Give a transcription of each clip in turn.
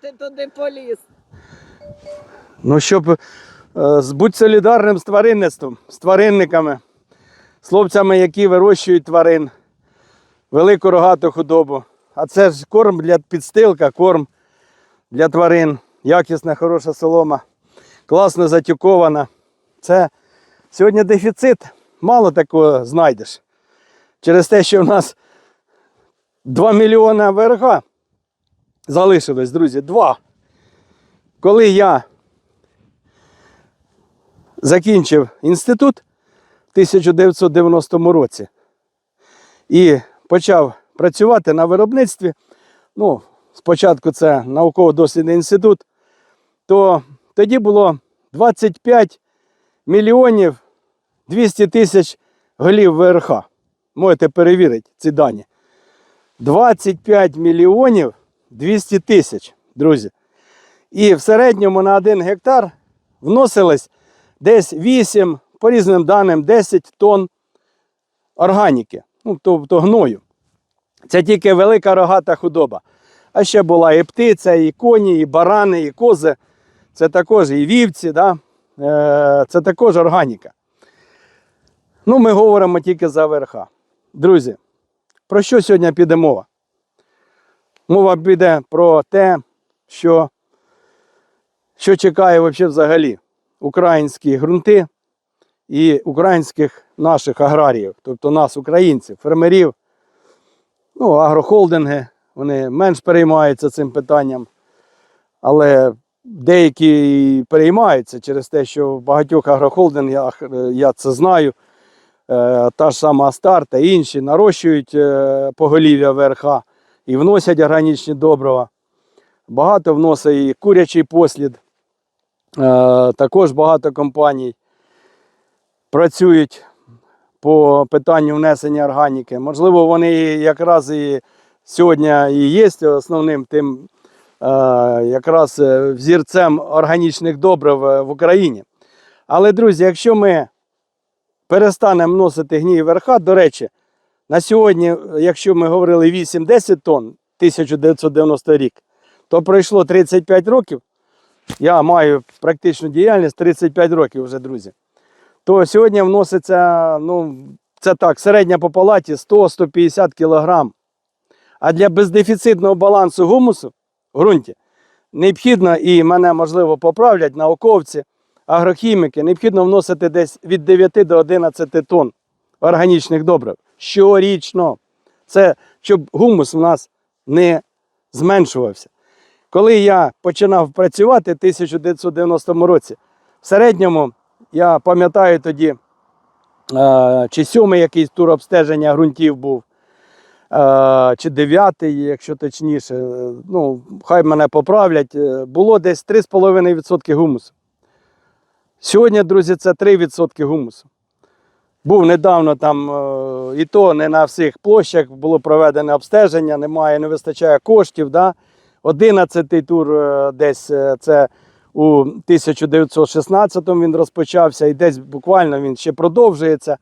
ти туди поліз? Ну, щоб е, будь солідарним з тваринництвом, з тваринниками, з хлопцями, які вирощують тварин, велику рогату худобу. А це ж корм для підстилка, корм для тварин, якісна, хороша солома, класно затюкована. Це сьогодні дефіцит, мало такого знайдеш. Через те, що в нас 2 мільйони ВРГ залишилось, друзі, 2. Коли я закінчив інститут в 1990 році і почав працювати на виробництві. Ну, спочатку це науково-дослідний інститут, то тоді було 25 мільйонів 200 тисяч голів ВРХ. Можете перевірити ці дані. 25 мільйонів 200 тисяч, друзі. І в середньому на 1 гектар вносилось десь 8, по різним даним, 10 тонн органіки, ну, тобто гною. Це тільки велика рогата худоба. А ще була і птиця, і коні, і барани, і кози. Це також і вівці, да? е, це також органіка. Ну, ми говоримо тільки за верха. Друзі, про що сьогодні піде мова? Мова піде про те, що, що чекає взагалі українські ґрунти і українських наших аграріїв, тобто нас, українців, фермерів, ну, агрохолдинги, вони менш переймаються цим питанням, але деякі переймаються через те, що в багатьох агрохолдингах, е, я це знаю, е, та ж сама Астар та інші нарощують е, поголів'я ВРХ і вносять органічні добрива. Багато вносить і курячий послід. Е, Також багато компаній працюють по питанню внесення органіки. Можливо, вони якраз і сьогодні і є основним тим е, якраз е, взірцем органічних добрив в Україні. Але, друзі, якщо ми перестанемо вносити гній верха, до речі, на сьогодні, якщо ми говорили 8-10 тонн 1990 рік, то пройшло 35 років. Я маю практичну діяльність 35 років вже, друзі. То сьогодні вноситься, ну, це так, середня по палаті 100-150 кг. А для бездефіцитного балансу гумусу в ґрунті необхідно, і мене можливо поправлять науковці, агрохіміки, необхідно вносити десь від 9 до 11 тонн органічних добрив щорічно. Це щоб гумус у нас не зменшувався. Коли я починав працювати в 1990 році, в середньому, я пам'ятаю тоді, е, чи сьомий якийсь тур обстеження ґрунтів був, е, чи дев'ятий, якщо точніше, е, ну, хай мене поправлять, було десь 3,5% гумусу. Сьогодні, друзі, це 3% гумусу. Був недавно там, е, і то не на всіх площах було проведене обстеження, немає, не вистачає коштів. Да? 11-й тур е, десь е, це у 1916-му він розпочався, і десь буквально він ще продовжується.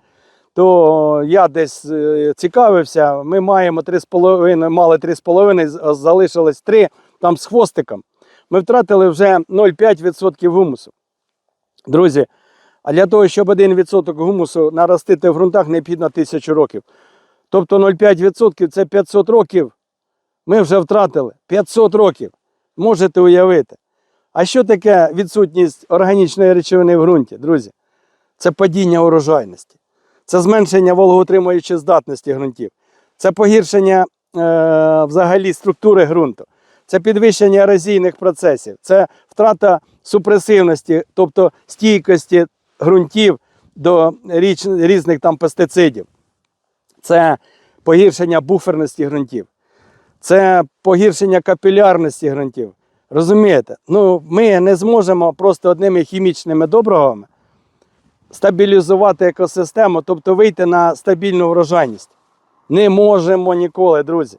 То я десь цікавився, ми маємо 3,5, мали 3,5, залишилось 3 там з хвостиком. Ми втратили вже 0,5% гумусу. Друзі, а для того, щоб 1% гумусу наростити в ґрунтах, необхідно 1000 років. Тобто 0,5% це 500 років. Ми вже втратили 500 років. Можете уявити. А що таке відсутність органічної речовини в ґрунті, друзі? Це падіння урожайності, це зменшення вологоутримуючої здатності ґрунтів, це погіршення е, взагалі структури ґрунту, це підвищення ерозійних процесів, це втрата супресивності, тобто стійкості ґрунтів до річ, різних там пестицидів. Це погіршення буферності ґрунтів, це погіршення капілярності ґрунтів. Розумієте? Ну, ми не зможемо просто одними хімічними добривами стабілізувати екосистему, тобто вийти на стабільну врожайність. Не можемо ніколи, друзі.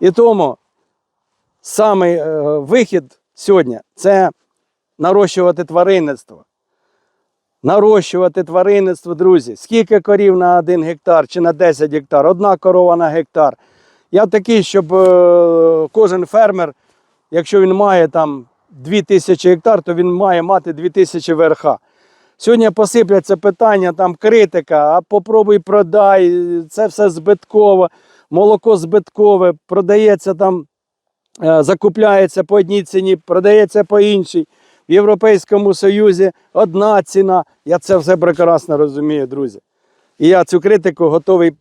І тому самий е, вихід сьогодні це нарощувати тваринництво. Нарощувати тваринництво, друзі. Скільки корів на 1 гектар чи на 10 гектар? Одна корова на гектар. Я такий, щоб е, кожен фермер якщо він має там 2000 гектар, то він має мати 2000 ВРХ. Сьогодні посипляться питання, там критика, а попробуй продай, це все збитково, молоко збиткове, продається там, е, закупляється по одній ціні, продається по іншій. В Європейському Союзі одна ціна. Я це все прекрасно розумію, друзі. І я цю критику готовий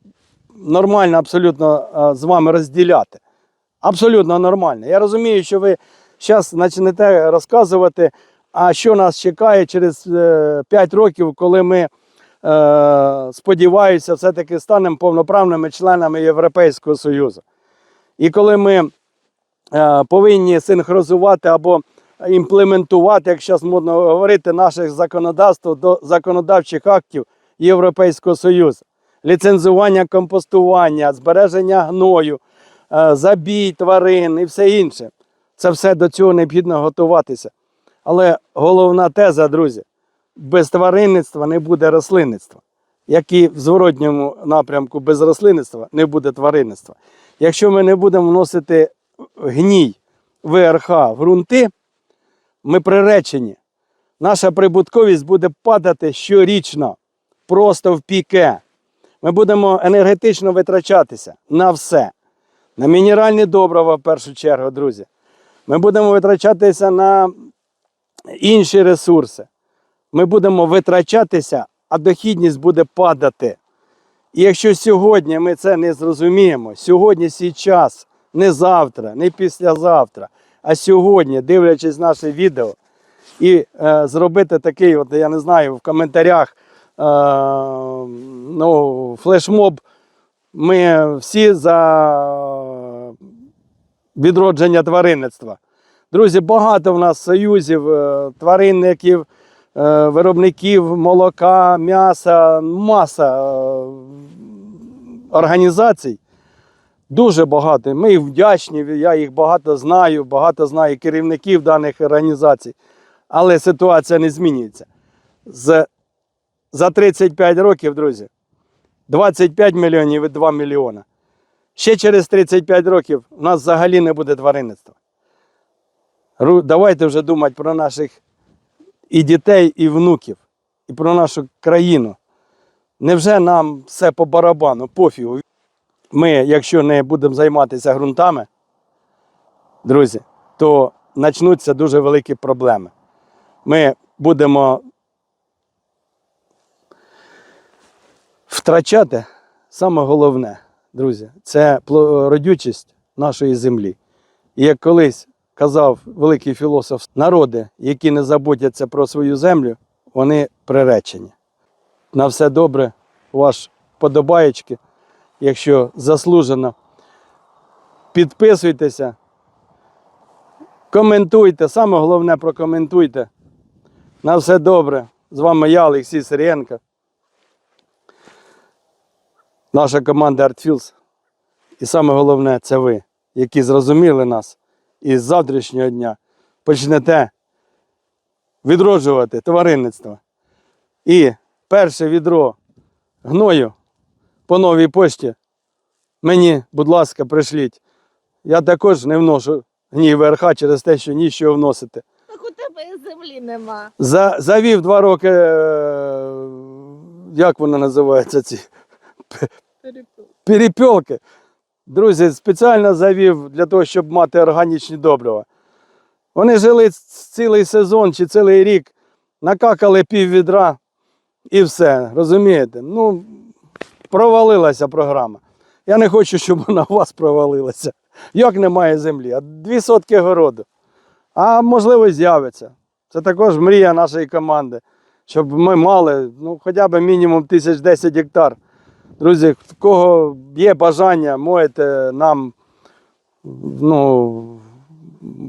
нормально абсолютно е, з вами розділяти. Абсолютно нормально. Я розумію, що ви зараз почнете розказувати, а що нас чекає через е, 5 років, коли ми, е, сподіваюся, все-таки станемо повноправними членами Європейського Союзу. І коли ми е, повинні синхронізувати або імплементувати, як зараз модно говорити, наших законодавств до законодавчих актів Європейського Союзу. Ліцензування компостування, збереження гною, е, забій тварин і все інше. Це все до цього необхідно готуватися. Але головна теза, друзі, без тваринництва не буде рослинництва. Як і в зворотньому напрямку без рослинництва не буде тваринництва. Якщо ми не будемо вносити гній ВРХ в ґрунти, ми приречені. Наша прибутковість буде падати щорічно, просто в піке. Ми будемо енергетично витрачатися на все. На мінеральні добрива в першу чергу, друзі. Ми будемо витрачатися на інші ресурси. Ми будемо витрачатися, а дохідність буде падати. І якщо сьогодні ми це не зрозуміємо, сьогодні сій час, не завтра, не післязавтра, а сьогодні, дивлячись наше відео, і е, зробити такий, от, я не знаю, в коментарях е, ну, флешмоб, ми всі за відродження тваринництва. Друзі, багато в нас союзів, е, тваринників, е, виробників молока, м'яса, маса е, організацій. Дуже багато. Ми їх вдячні, я їх багато знаю, багато знаю керівників даних організацій. Але ситуація не змінюється. З, за 35 років, друзі, 25 мільйонів і 2 мільйона. Ще через 35 років у нас взагалі не буде тваринництва. Давайте вже думати про наших і дітей, і внуків, і про нашу країну. Невже нам все по барабану, пофігу? Ми, якщо не будемо займатися ґрунтами, друзі, то почнуться дуже великі проблеми. Ми будемо втрачати саме головне, друзі, це родючість нашої землі. І як колись казав великий філософ, народи, які не заботяться про свою землю, вони приречені. На все добре, ваш подобаєчки, якщо заслужено. Підписуйтеся, коментуйте, саме головне прокоментуйте. На все добре. З вами я, Олексій Сирієнко. Наша команда ArtFields. І саме головне це ви, які зрозуміли нас і з завтрашнього дня почнете відроджувати тваринництво. І перше відро гною по новій пошті мені, будь ласка, пришліть. Я також не вношу гній ВРХ через те, що нічого вносити. Так у тебе і землі нема. За, завів два роки, е, як воно називається, ці перепілки. Друзі, спеціально завів для того, щоб мати органічні добрива. Вони жили цілий сезон чи цілий рік, накакали пів відра і все. Розумієте? Ну, провалилася програма. Я не хочу, щоб вона у вас провалилася. Як немає землі, а дві сотки городу. А можливо, з'явиться. Це також мрія нашої команди, щоб ми мали ну, хоча б мінімум 1010 гектар. Друзі, в кого є бажання, можете нам ну,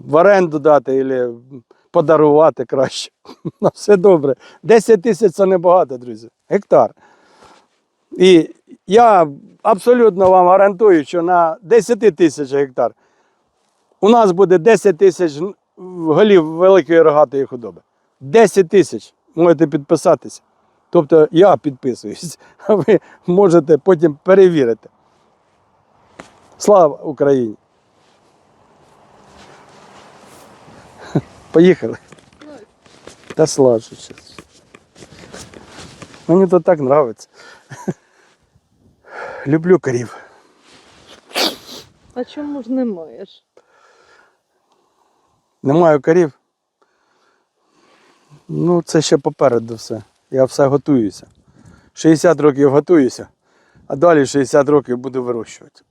в оренду дати або подарувати краще. На все добре. 10 тисяч це небагато, друзі. Гектар. І я абсолютно вам гарантую, що на 10 тисяч гектар у нас буде 10 тисяч голів великої рогатої худоби. 10 тисяч. Можете підписатися. Тобто я підписуюсь, а ви можете потім перевірити. Слава Україні! Поїхали. Та слажу. Мені то так подобається. Люблю корів. А чому ж не маєш? Не маю корів. Ну, це ще попереду все. Я все готуюся. 60 років готуюся, а далі 60 років буду вирощувати.